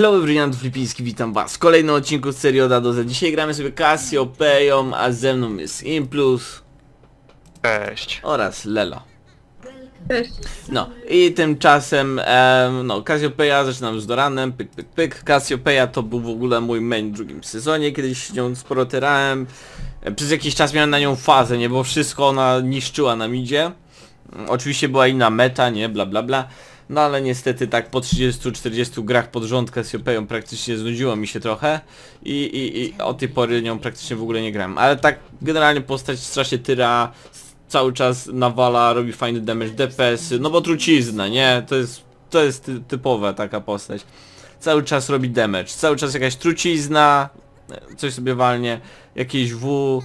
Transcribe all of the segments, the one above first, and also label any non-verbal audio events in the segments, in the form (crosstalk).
Hello everyone, Flipiński, witam was w kolejnym odcinku z serii od A do Z. Dzisiaj gramy sobie Cassiopeą, a ze mną jest Implus Cześć. oraz Lelo. Cześć. No i tymczasem, em, no Cassiopeia, zaczynam z Doranem, pyk pyk pyk. Cassiopeia to był w ogóle mój main w drugim sezonie, kiedyś nią sporo tyrałem. E, Przez jakiś czas miałem na nią fazę, nie, bo wszystko ona niszczyła na midzie. Oczywiście była inna meta, nie, bla bla bla. No ale niestety tak po 30-40 grach pod rząd Cassiopeią praktycznie znudziło mi się trochę i, i, i od tej pory nią praktycznie w ogóle nie grałem. Ale tak generalnie postać strasznie tyra, s- cały czas nawala, robi fajny damage DPS, no bo trucizna, nie? To jest, to jest ty, typowa taka postać. Cały czas robi damage, cały czas jakaś trucizna, coś sobie walnie, jakieś W,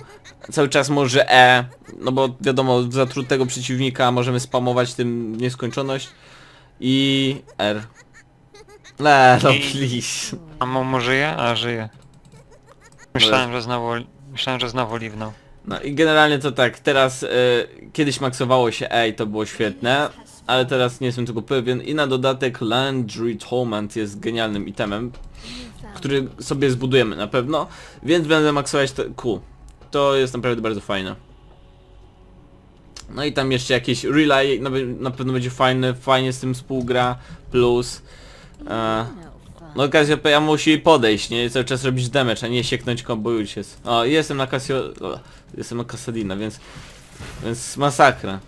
cały czas może E, no bo wiadomo, zatrutego przeciwnika możemy spamować tym nieskończoność i R. Le, no I- please. A Momo żyje? A żyje. Myślałem, że znowu... Myślałem, że znowu liwnął. No i generalnie to tak, teraz e, kiedyś maksowało się E i to było świetne, ale teraz nie jestem tego pewien i na dodatek Landry Torment jest genialnym itemem, który sobie zbudujemy na pewno, więc będę maksować to Q. To jest naprawdę bardzo fajne. No i tam jeszcze jakieś relay na, na pewno będzie fajne, fajnie z tym współgra, plus e, no Cassiopeia musi podejść, nie? Cały czas robić damage, a nie sieknąć combo i uciec. O, jestem na Cassio... o, Jestem na Casadina, więc... Więc masakra.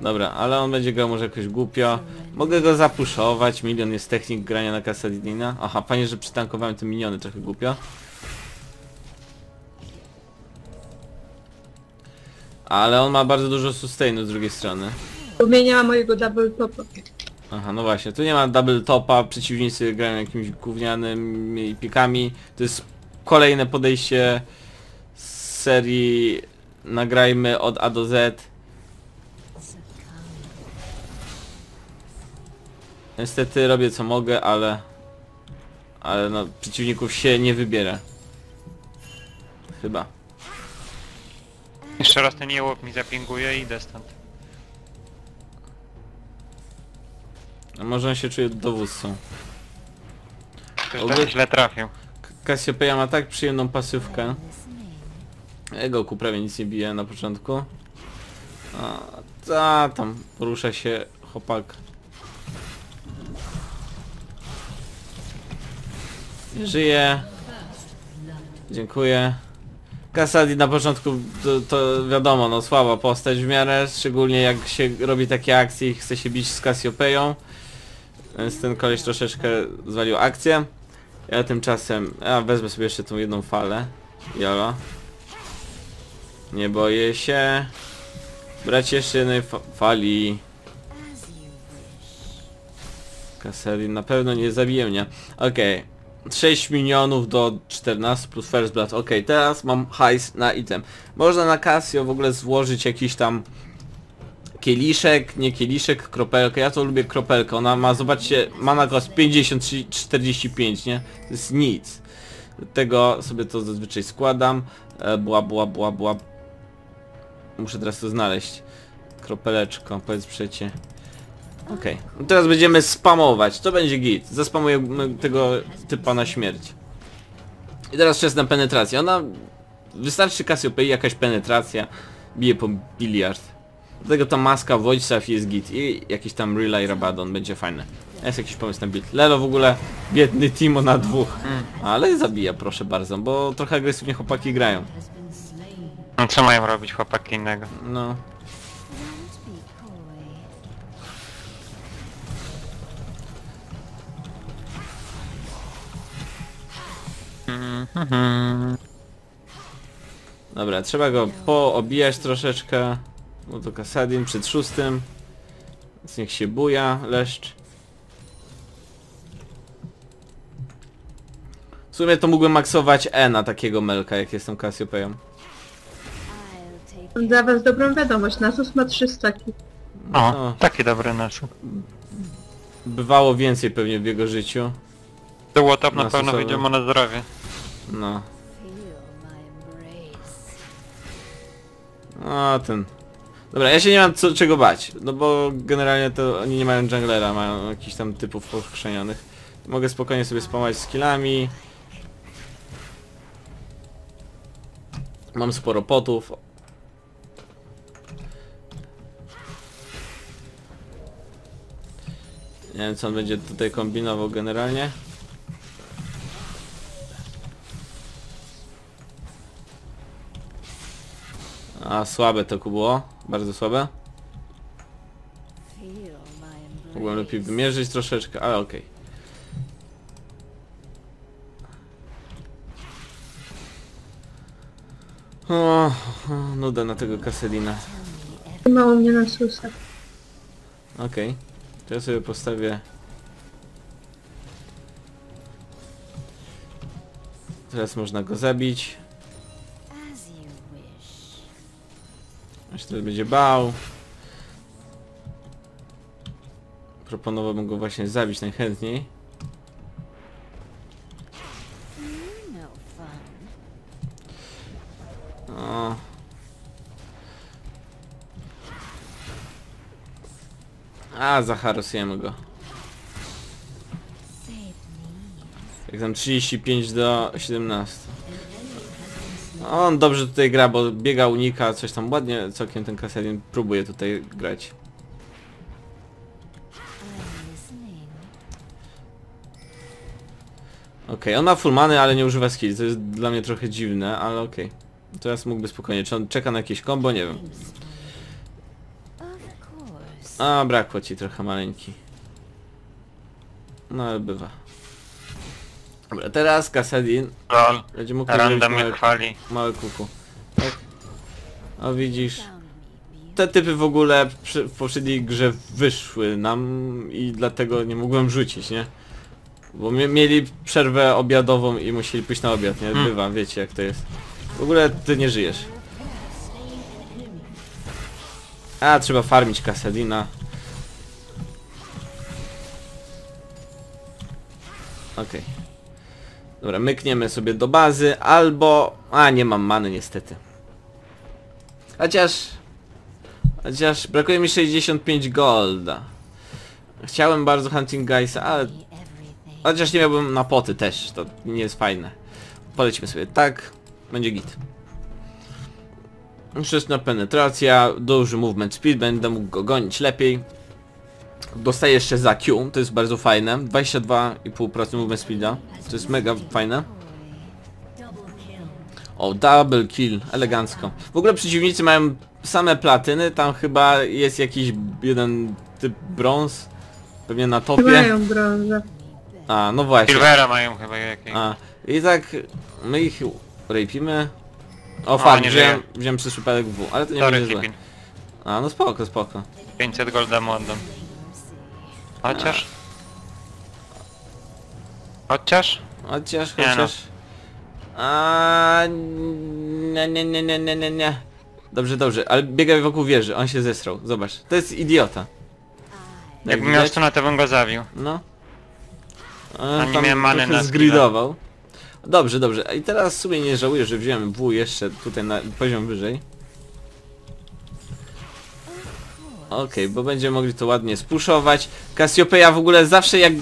Dobra, ale on będzie grał może jakoś głupio. Mogę go zapuszować, milion jest technik grania na Casadina. Aha, panie, że przytankowałem te miniony trochę głupio. Ale on ma bardzo dużo sustainu z drugiej strony. U mnie nie ma mojego double topa. Aha, no właśnie, tu nie ma double topa, przeciwnicy grają jakimiś gównianymi pikami. To jest kolejne podejście z serii nagrajmy od A do Z. Niestety robię co mogę, ale... Ale no, przeciwników się nie wybiera. Chyba. Jeszcze raz ten jełop mi zapinguje i idę stąd. A może on się czuje dowódcą. Ktoś Ogólnie- źle trafił. Cassiopeia ma tak przyjemną pasywkę. Jego ku prawie nic nie bije na początku. A ta, tam rusza się chłopak. Żyje. Dziękuję. Kasadi na początku to, to wiadomo, no słaba postać w miarę, szczególnie jak się robi takie akcje i chce się bić z Cassiopeią. Więc ten koleś troszeczkę zwalił akcję. Ja tymczasem, ja wezmę sobie jeszcze tą jedną falę. Jolo. Nie boję się. Brać jeszcze jednej fa fali. Kaselin na pewno nie zabije mnie. Okej. 6 milionów do 14 plus first blood. Okej, teraz mam hajs na item. Można na Casio w ogóle złożyć jakiś tam kieliszek, nie kieliszek, kropelkę. Ja to lubię kropelkę. Ona ma, zobaczcie, ma na kos 50, 45, nie? To jest nic. Tego sobie to zazwyczaj składam. E, Bła, bła, bła, bła. Muszę teraz to znaleźć. Kropeleczko, powiedz przecie. Okej. No teraz będziemy spamować. To będzie git. Zaspamujemy tego typa na śmierć. I teraz czas na penetrację. Ona... Wystarczy Cassiopeii jakaś penetracja. Bije po biliard. Dlatego ta maska Wojciech jest git i jakiś tam Relay Rabadon będzie fajne. Jest jakiś pomysł na build. Lelo w ogóle biedny Timo na dwóch. Ale zabija proszę bardzo, bo trochę agresywnie chłopaki grają. No co mają robić chłopaki innego? No. Mhm. Dobra, trzeba go poobijać troszeczkę. No to Kasadin przed szóstym. Więc niech się buja, leszcz. W sumie to mógłbym maksować E na takiego Melka, jak jestem Cassiopeią. Mam dla was dobrą wiadomość, Nasus ma 3 staki. O, No. taki dobry nasu. Bywało więcej pewnie w jego życiu. To Łotop na Nasusowy. pewno wyjdzie mu na zdrowie. No. A ten. Dobra, ja się nie mam co, czego bać, no bo generalnie to oni nie mają junglera, mają jakichś tam typów pochrzanionych. Mogę spokojnie sobie spamować skillami. Mam sporo potów. Nie wiem co on będzie tutaj kombinował generalnie. A słabe to było, bardzo słabe. Mogłem lepiej wymierzyć troszeczkę, ale okej. O, o, nuda na tego Kaselina. Mało mnie na susa. Okej. To ja sobie postawię... Teraz można go zabić. Się teraz będzie bał. Proponowałbym go właśnie zabić najchętniej. A, zaharosujemy go. Jak tam 35 do 17. On dobrze tutaj gra, bo biega, unika, coś tam ładnie całkiem ten Kasadin próbuje tutaj grać. Okej, on ma full many, ale nie używa skill, to jest dla mnie trochę dziwne, ale okej. Teraz mógłby spokojnie, czy on czeka na jakieś combo? Nie wiem. A, brakło ci trochę maleńki. No ale bywa. Dobra, teraz Kasadin Lol. będzie mógł Random mnie małe, chwali. małe kuku. Tak? O widzisz, te typy w ogóle przy, w poprzedniej grze wyszły nam i dlatego nie mogłem rzucić, nie? Bo mie mieli przerwę obiadową i musieli pójść na obiad, nie? Hmm. Bywa, wiecie jak to jest. W ogóle ty nie żyjesz. A, trzeba farmić Kasadina. Okej. Dobra, mykniemy sobie do bazy, albo... A, nie mam many niestety. Chociaż... Chociaż brakuje mi 65 golda. Chciałem bardzo Hunting Guysa, ale... Chociaż nie miałbym na poty też, to nie jest fajne. Polecimy sobie tak, będzie git. Sztuczna penetracja, duży movement speed, będę mógł go gonić lepiej. Dostaję jeszcze za Q, to jest bardzo fajne. 22,5% movement speeda, to jest mega fajne. O, double kill, elegancko. W ogóle przeciwnicy mają same platyny, tam chyba jest jakiś jeden typ brąz. Pewnie na Chyba topie. mają brązę. A, no właśnie. Silvera mają chyba jakieś. A, i tak my ich rapimy. O, O, fakt, nie wziąłem, wziąłem przez przypadek W, ale to nie Sorry, będzie złe. Kipin. A, no spoko, spoko. 500 golda mu oddam. Chociaż? Chociaż? Chociaż, Nie no. chociaż... A, nie, nie, nie, nie, nie, nie, nie. Dobrze, dobrze, ale biegaj wokół wieży, on się zesrał, zobacz. To jest idiota. Jak Jakbym miał widać, stronę, to bym go zabił. no. A nie miałem many trochę na zgridował. Dobrze, dobrze. I teraz w sumie nie żałuję, że wziąłem W jeszcze tutaj na poziom wyżej. Okej, bo będziemy mogli to ładnie spuszować. Cassiopeia w ogóle zawsze jak...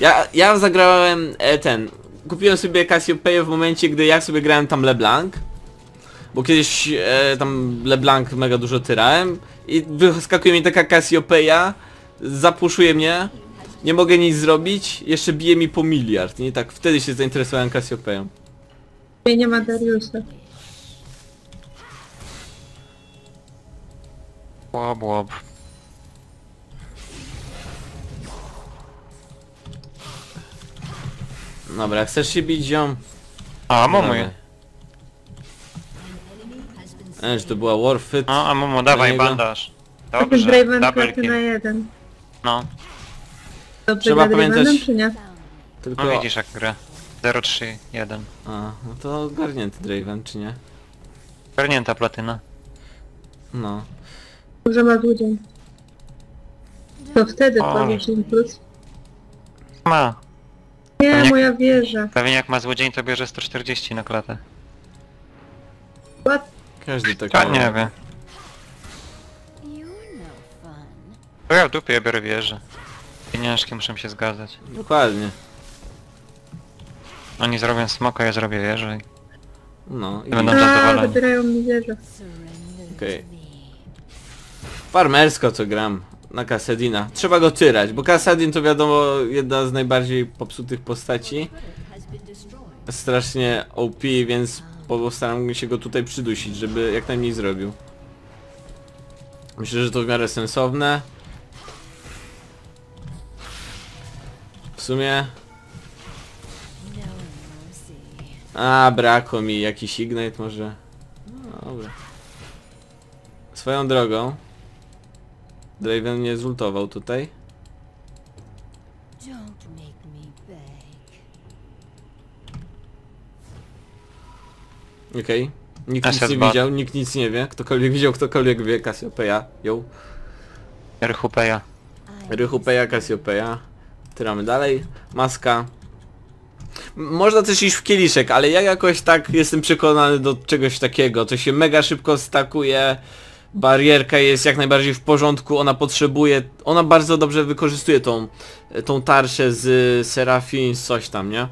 Ja, ja zagrałem e, ten... Kupiłem sobie Cassiopeię w momencie, gdy ja sobie grałem tam LeBlanc. Bo kiedyś e, tam LeBlanc mega dużo tyrałem. I wyskakuje mi taka Cassiopeia. Zapuszuje mnie. Nie mogę nic zrobić. Jeszcze bije mi po miliard. Nie tak wtedy się zainteresowałem Cassiopeią. I nie ma Dariusa. Łob, łob. Dobra, chcesz się bić ziom? A, Momo je. E, że to była Warfit. No, a Momo, dawaj niego. bandaż. To jest Dobrze, Draven double klaty na kill. jeden. No, Dobrze Trzeba gra Dravenem, pamiętać- czy nie? Tylko... no widzisz jak gra. 0, 3, 1. A, no to ogarnięty Draven, czy nie? Garnięta platyna. No. Może ma dłudzień. To wtedy O. powiesz im plus. Ma. Nie, moja wieża. Pewnie jak ma złodziej, to bierze 140 na klatę. What? Każdy tak A ma. nie wiem. You're no fun. To ja w dupie ja biorę wieżę. Pieniążki muszę się zgadzać. Dokładnie. Oni zrobią smoka, ja zrobię wieżę. i- No i Będą A, zadowoleni. wybierają mi wieżę. Surrender Okej. to me. farmersko co gram na Kassadina. Trzeba go tyrać, bo Kassadin to wiadomo jedna z najbardziej popsutych postaci. Strasznie OP, więc postaram się go tutaj przydusić, żeby jak najmniej zrobił. Myślę, że to w miarę sensowne. W sumie... A, brakło mi jakiś ignite może. No, dobra. Swoją drogą. Draven mnie zultował tutaj. Okej. Nikt nic nie widział, nikt nic nie wie. Ktokolwiek widział, ktokolwiek wie. Cassiopeia. Ją. Rychupeja. I Rychupeia, Cassiopeia. Tyramy dalej. Maska. M- Można też iść w kieliszek, ale ja jakoś tak jestem przekonany do czegoś takiego. To się mega szybko stakuje. Barierka jest jak najbardziej w porządku, ona potrzebuje, ona bardzo dobrze wykorzystuje tą, tą tarczę z Serafin, coś tam, nie?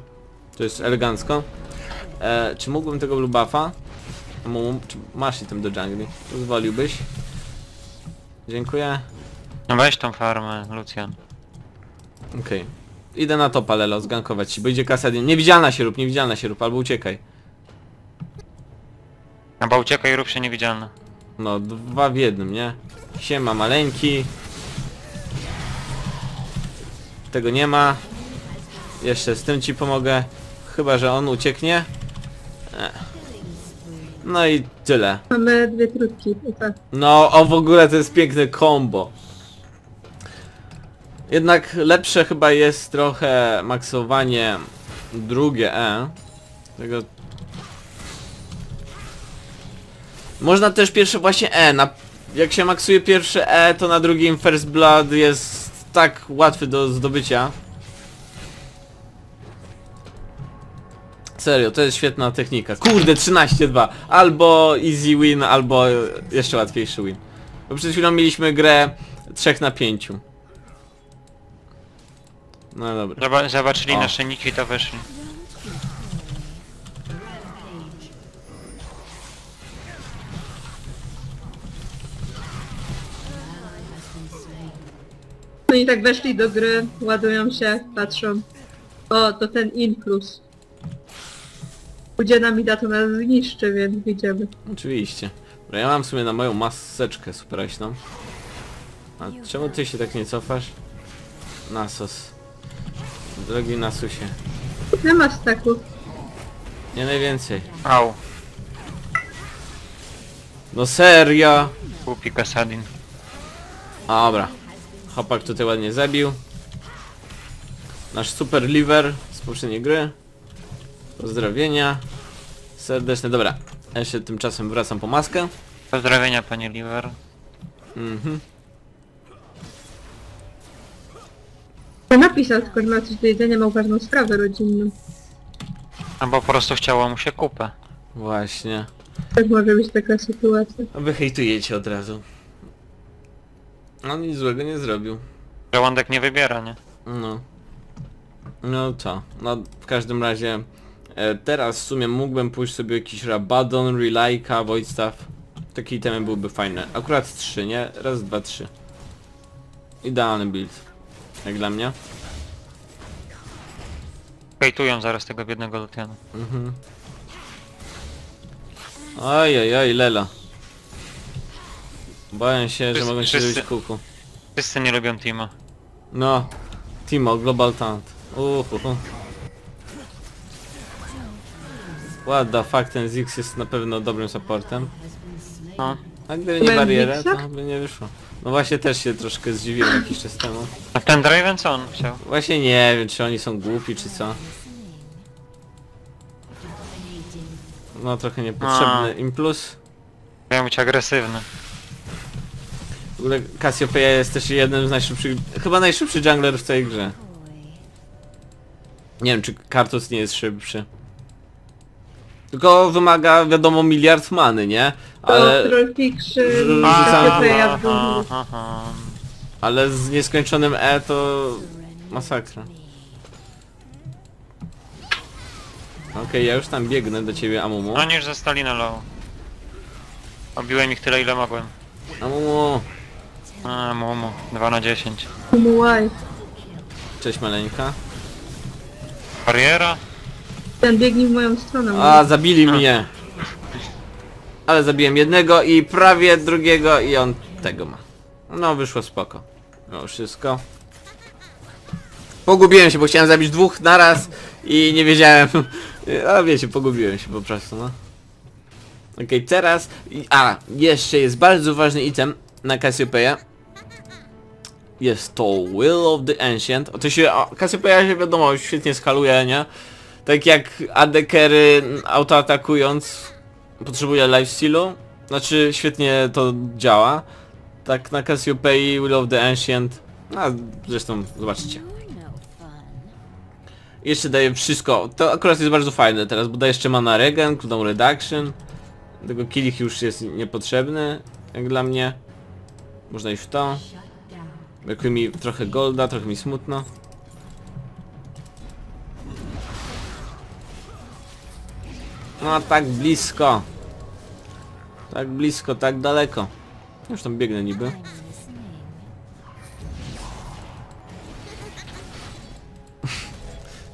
To jest elegancko. E, czy mógłbym tego blue buffa? Masz item do jungli. Pozwoliłbyś? Dziękuję. No weź tą farmę, Lucian. Okej. Idę na topa Lelo, zgankować ci, bo idzie Kasadin. Niewidzialna się rób, niewidzialna się rób, albo uciekaj. No bo uciekaj, rób się niewidzialny. No, dwa w jednym, nie? Siema, maleńki. Tego nie ma. Jeszcze z tym ci pomogę. Chyba, że on ucieknie. E. No i tyle. Mamy dwie trutki. I tak. No, o w ogóle to jest piękne combo. Jednak lepsze chyba jest trochę maksowanie drugie E. Tego... Można też pierwsze właśnie E. Na... Jak się maksuje pierwsze E, to na drugim First Blood jest tak łatwy do zdobycia. Serio, to jest świetna technika. Kurde, 13-2. Albo easy win, albo jeszcze łatwiejszy win. Bo przed chwilą mieliśmy grę 3 na 5. No dobra. Zoba- Zobaczyli O. nasze niki, to wyszli. No i tak weszli do gry, ładują się, patrzą. O, to ten Inklus. Gdzie nam da to nas zniszczy, więc idziemy. Oczywiście. Dobra, ja mam w sumie na moją maseczkę superaśną. A czemu ty się tak nie cofasz? Nasos. Drogi Nasusie. Nie ma staków. Nie najwięcej. Au, No serio! głupi Kasadin. Dobra. Hopak tutaj ładnie zabił. Nasz super liver z poprzedniej gry. Pozdrowienia. Serdeczne, dobra. Ja się tymczasem wracam po maskę. Pozdrowienia panie Liver. Mhm. Napisał tylko, że ma coś do jedzenia, ma ważną sprawę rodzinną. Albo po prostu chciało mu się kupę. Właśnie. Tak może być taka sytuacja. A wy hejtujecie od razu. On nic złego nie zrobił. Żołądek nie wybiera, nie? No. No co? No w każdym razie e, teraz w sumie mógłbym pójść sobie jakiś Rabadon, Relajka, Void Staff. Takie itemy byłyby fajne. Akurat trzy, nie? Raz, dwa, trzy. Idealny build. Jak dla mnie. Hejtują zaraz tego biednego Luciana. Mhm. Oj, oj, oj, Lela. Boję się, że Wszyscy- mogą się wszyscy- zrobić kuku. Wszyscy nie lubią Timo. No. Timo, Global Taunt. Uhuhu. What the fuck, ten Ziggs jest na pewno dobrym supportem. No. A gdyby nie Byłem Ziggs'a? to by nie wyszło. No właśnie też się troszkę zdziwiłem jakiś czas temu. A ten Draven co on chciał? Właśnie nie wiem, czy oni są głupi, czy co. No trochę niepotrzebny im plus. Miał być agresywny. W ogóle Cassiopeia jest też jednym z najszybszych, chyba najszybszy jungler w tej grze. Nie wiem, czy Kartus nie jest szybszy. Tylko wymaga, wiadomo, miliard many, nie? To Ale, Troll Fiction, Rzucam- Cassiopeia w aha, dół. aha. ale z nieskończonym E to masakra. Okej, ja już tam biegnę do ciebie, Amumu. Oni już zostali na low. Obiłem ich tyle ile mogłem. Amumu! A, mumu. 2 na 10. Muay. Cześć maleńka. Bariera? Ten biegnie w moją stronę. A, zabili mnie! Ale zabiłem jednego i prawie drugiego i on tego ma. No, wyszło spoko. No, wszystko. Pogubiłem się, bo chciałem zabić dwóch naraz i nie wiedziałem. (laughs) A wiecie, pogubiłem się po prostu, no. Okej, teraz... i- A, jeszcze jest bardzo ważny item na Cassiopeia. Jest to Will of the Ancient. O, to się... o, Cassiopeia się wiadomo, świetnie skaluje, nie? Tak jak AD-carry autoatakując potrzebuje lifestealu. Znaczy świetnie to działa. Tak na Cassiopeii Will of the Ancient. A zresztą zobaczycie. No. Jeszcze daje wszystko. To akurat jest bardzo fajne teraz, bo daje jeszcze mana regen, cooldown reduction. Tego killich już jest niepotrzebny, jak dla mnie. Można iść w to. Brakuje mi trochę golda, trochę mi smutno. No tak blisko. Tak blisko, tak daleko. Już tam biegnę niby. (laughs)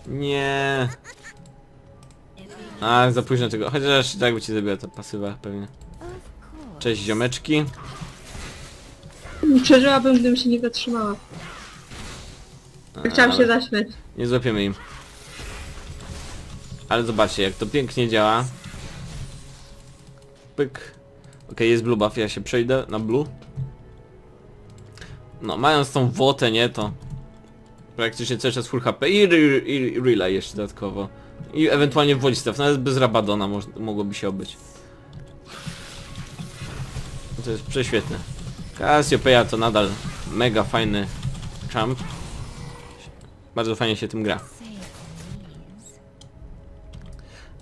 Nie. A, za późno tego. Chociaż tak by ci zabiła ta pasywa pewnie. Cześć ziomeczki. Przeżyłabym, gdybym się nie zatrzymała. Chciałam się zaśmiać. Nie złapiemy im. Ale zobaczcie, jak to pięknie działa. Pyk. Okej, jest blue buff, ja się przejdę na blue. No, mając tą wotę, nie, to... Praktycznie cały czas full HP i, re- i relay jeszcze dodatkowo. I ewentualnie woli staw, nawet bez Rabadona mogłoby się obyć. To jest prześwietne. Cassiopeia to nadal mega fajny champ. Bardzo fajnie się tym gra.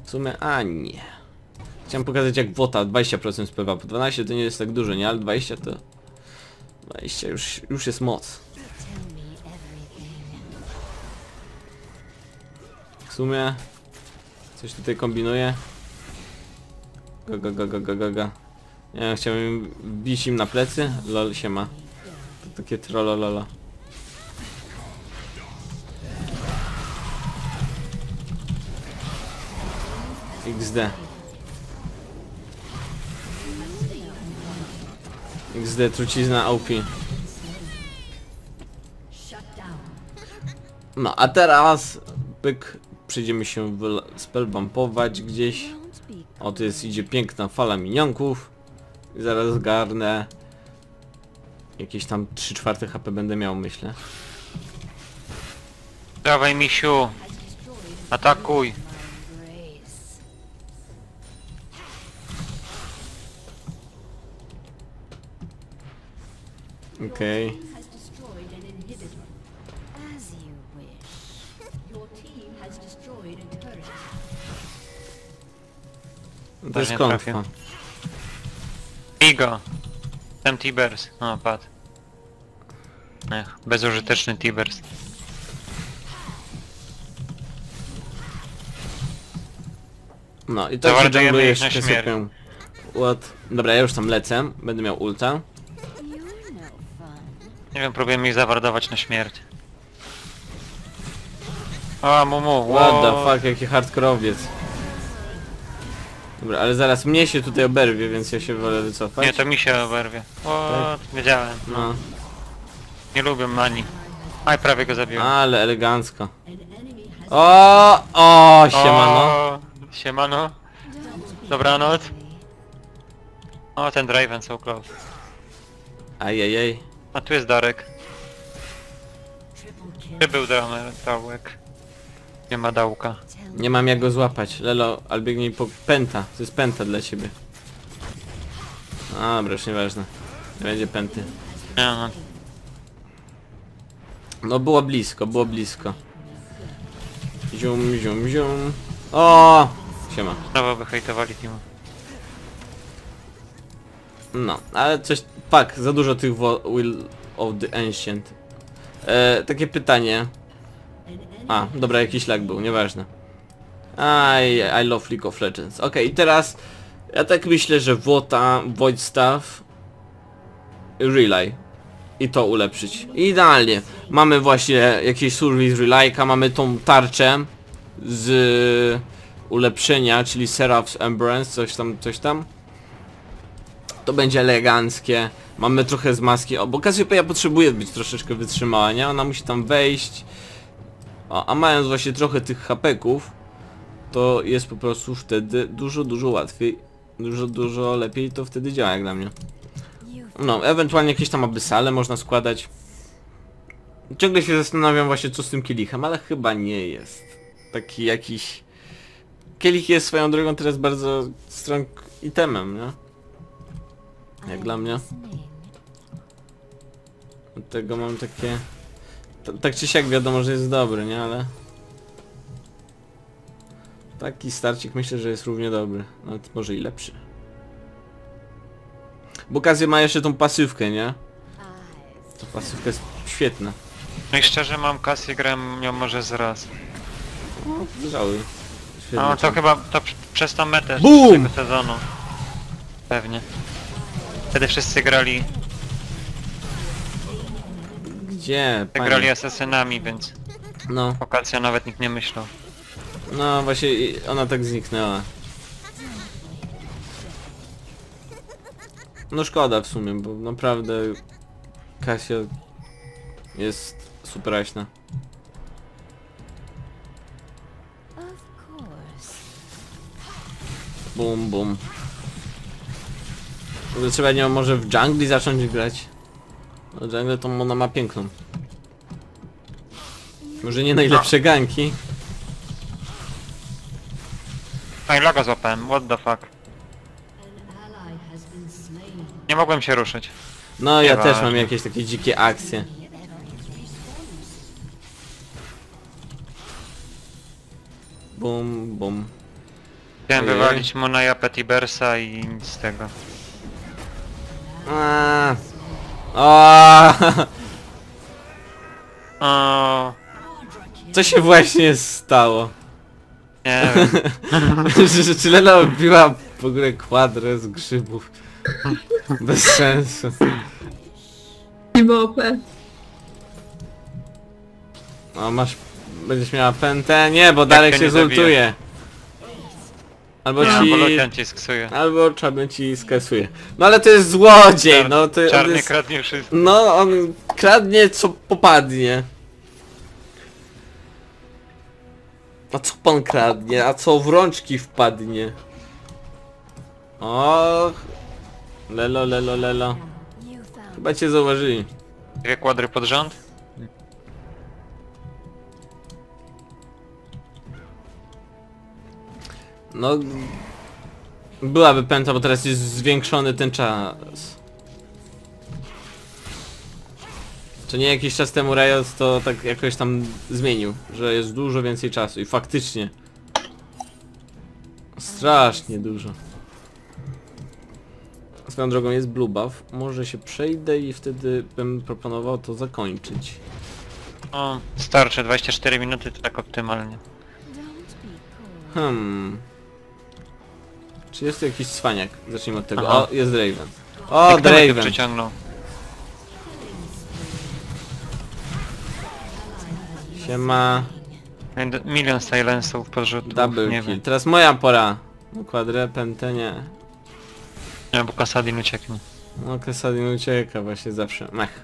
W sumie, a nie. Chciałem pokazać jak wota 20% spływa, po 12 to nie jest tak dużo, nie? Ale 20 to... 20 już, już jest moc. W sumie... Coś tutaj kombinuję. Go, go, go, go, go, go, go. Nie wiem, chciałem wbić im na plecy. Lol się ma. To takie trollololo. XD. XD, trucizna OP. No, a teraz pyk, przejdziemy się spellbumpować gdzieś. O, to jest, idzie piękna fala minionków. I zaraz zgarnę. Jakieś tam 3 czwarte HP będę miał, myślę. Dawaj misiu. Atakuj. Okej. As you wish. Your Igo. Ten Tibers. O, padł. Ech, bezużyteczny Tibers. No i tak się Zawardujemy jungluje ich na jeszcze śmierć. sypią. What? Dobra, ja już tam lecę. Będę miał ulta. You're no fun. Nie wiem, próbujemy ich zawardować na śmierć. O, mumu, What wow. the fuck, jaki hardkorowiec. Dobra, ale zaraz mnie się tutaj oberwie, więc ja się wolę wycofać. Nie, to mi się oberwie. O, wiedziałem. No, Nie lubię mani. Aj, prawie go zabiłem. ale elegancko. O, o, siemano. O, siemano. Dobranoc. O, ten Draven so close. Ajajaj. A tu jest Darek. Czy był Damer- Dałek? Nie ma dałka. Nie mam jak go złapać. Lelo, ale biegnij po penta. To jest penta dla ciebie. Dobra, już nieważne. Nie będzie. Nie no. No było blisko, było blisko. Zium, zium, zium. O! Siema. Znowu by hejtowali teamu. No, ale coś... Pak, za dużo tych Will of the Ancient. E, takie pytanie. A, dobra, jakiś lag był, nieważne. I, I love League of Legends. Okej, i teraz ja tak myślę, że Wota, Void Staff, Relay i to ulepszyć. Idealnie. Mamy właśnie jakieś survey z Relayka, mamy tą tarczę z ulepszenia, czyli Seraph's Embrace, coś tam, coś tam. To będzie eleganckie. Mamy trochę z maski, o, bo Cassiopeia potrzebuje być troszeczkę wytrzymała, nie? Ona musi tam wejść. O, a mając właśnie trochę tych hapeków, to jest po prostu wtedy dużo, dużo łatwiej, dużo, dużo lepiej to wtedy działa jak dla mnie. No, ewentualnie jakieś tam abysale można składać. Ciągle się zastanawiam właśnie co z tym kielichem, ale chyba nie jest. Taki jakiś... Kielich jest swoją drogą teraz bardzo strong itemem, nie? Jak dla mnie. listening. Dlatego mam takie... t- Tak czy siak wiadomo, że jest dobry, nie? Ale... Taki starcik myślę, że jest równie dobry. Nawet może i lepszy. Bo Kazio ma jeszcze tą pasywkę, nie? Ta pasywka jest świetna. No i szczerze mam kasję, grałem nią może z raz. Żałuj. Świetny No to czas. chyba to pr- przez tą metę Boom! tego sezonu. Pewnie. Wtedy wszyscy grali, Gdzie? grali Panie? asesynami, więc No, o Kasio nawet nikt nie myślał. no właśnie i ona tak zniknęła. No szkoda w sumie, bo naprawdę Casio jest superaśna. Of course. Bum bum. W ogóle Trzeba nią może w jungli zacząć grać. No jungle to ona ma piękną. Może nie najlepsze ganki. Ej, logo złapałem, what the fuck. Nie mogłem się ruszyć. No ja też mam jakieś takie dzikie akcje. Bum bum. Chciałem Ojej. wywalić Monaja Petibersa i nic z tego. A. O, Co się właśnie stało? nie wiem. Że- że- Czy Lela odbiła w ogóle kwadrę z grzybów? Bez sensu. OP. O, masz... Będziesz miała pętę? Nie, bo Darek to się nie zabije? zultuje. Albo Nie, ci... sksuje. Albo czarny ci skasuje. No ale to jest złodziej, Czar- no to on Czarny jest... kradnie wszystko. No, on kradnie co popadnie. A co pan kradnie? A co w rączki wpadnie? Och. Lelo, lelo, lelo. Chyba cię zauważyli. Dwie kwadry pod rząd? No... Byłaby pęta, bo teraz jest zwiększony ten czas. Czy nie jakiś czas temu Riot to tak jakoś tam zmienił, że jest dużo więcej czasu i faktycznie. Strasznie dużo. Swoją drogą jest blue buff, może się przejdę i wtedy bym proponował to zakończyć. O, starczy, 24 minuty to tak optymalnie. Hmm. Czy jest tu jakiś cwaniak? Zacznijmy od tego. Aha. O, jest Draven. O, Jak Draven. przyciągnął? Siema. D- Milion silence'ów podrzutów, Double nie kill. wiem. Teraz moja pora. No, Kwadrę, pętę, nie. Nie, bo Kasadin ucieknie. No, Kasadin ucieka właśnie zawsze. Mech.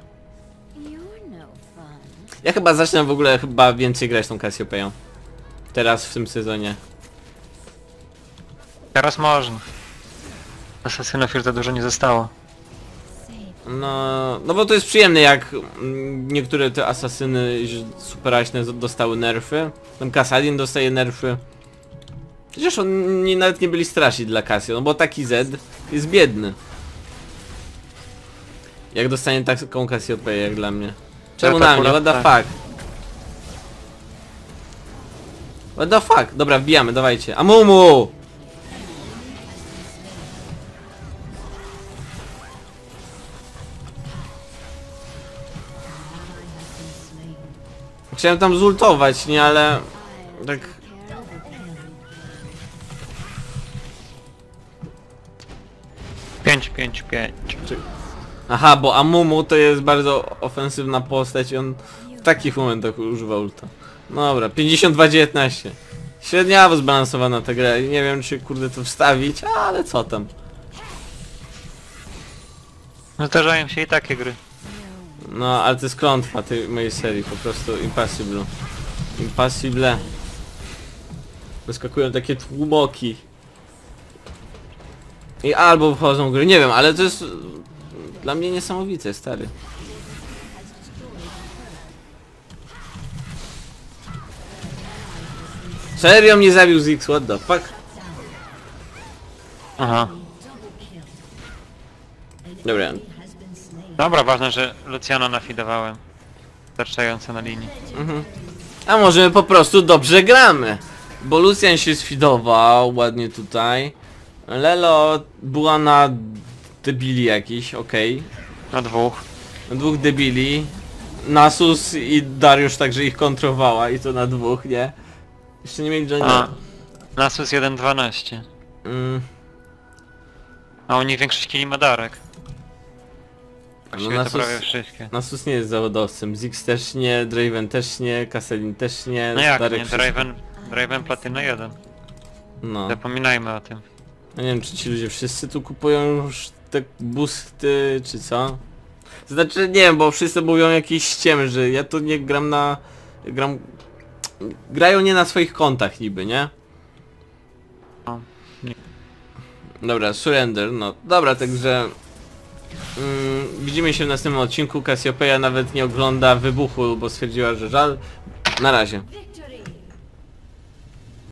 You're no fun. Ja chyba zacznę w ogóle chyba więcej grać tą Cassiopeią. Teraz w tym sezonie. Teraz można. Asasynów już za dużo nie zostało. No, no bo to jest przyjemne jak mm, niektóre te asasyny superaśne z- dostały nerfy. Ten Kasadin dostaje nerfy. Przecież oni nawet nie byli straszni dla Casio, no bo taki Z jest biedny. Jak dostanie taką Cassiopeię jak dla mnie. Czemu tak na mnie? What akurat the tak. fuck? What the fuck? Dobra, wbijamy, dawajcie. Amumu! Chciałem tam zultować, nie, ale... Tak... Pięć, pięć, pięć. Aha, bo Amumu to jest bardzo ofensywna postać i on w takich momentach używa ulta. No dobra, 52-19. Średniawo zbalansowana ta gra. Nie wiem czy kurde to wstawić, ale co tam. Zdarzają się i takie gry. No, ale to jest klątwa tej mojej serii, po prostu impossible. Impossible. Wyskakują takie tłumoki. I albo wchodzą w gry, nie wiem, ale to jest... Dla mnie niesamowite, stary. Serio mnie zabił Zix, what the fuck? Aha. Dobra, Dobra, ważne, że Luciana nafidowałem. Starczająco na linii. A może my po prostu dobrze gramy. Bo Lucian się sfidował ładnie tutaj. Lelo była na debili jakiś, okej. Na dwóch. Na dwóch debili. Nasus i Dariusz także ich kontrowała i to na dwóch, nie? Jeszcze nie mieli A. Johna. Nasus 1.12. Mm, A u nich większość kili ma Darek. No to Nasus, prawie wszystkie. Nasus nie jest zawodowcem. Ziggs też nie, Draven też nie, Kasselin też nie, No jak Darek nie? Draven, Draven Platyna 1. No. Zapominajmy o tym. Ja nie wiem, czy ci ludzie wszyscy tu kupują już te boosty, czy co? Znaczy, nie wiem, bo wszyscy mówią jakieś ściemy, że ja tu nie gram na... gram... Grają nie na swoich kontach niby, nie? No, nie. Dobra, surrender, no dobra, także... Mm, widzimy się w następnym odcinku, Cassiopeia nawet nie ogląda wybuchu, bo stwierdziła, że żal. Na razie.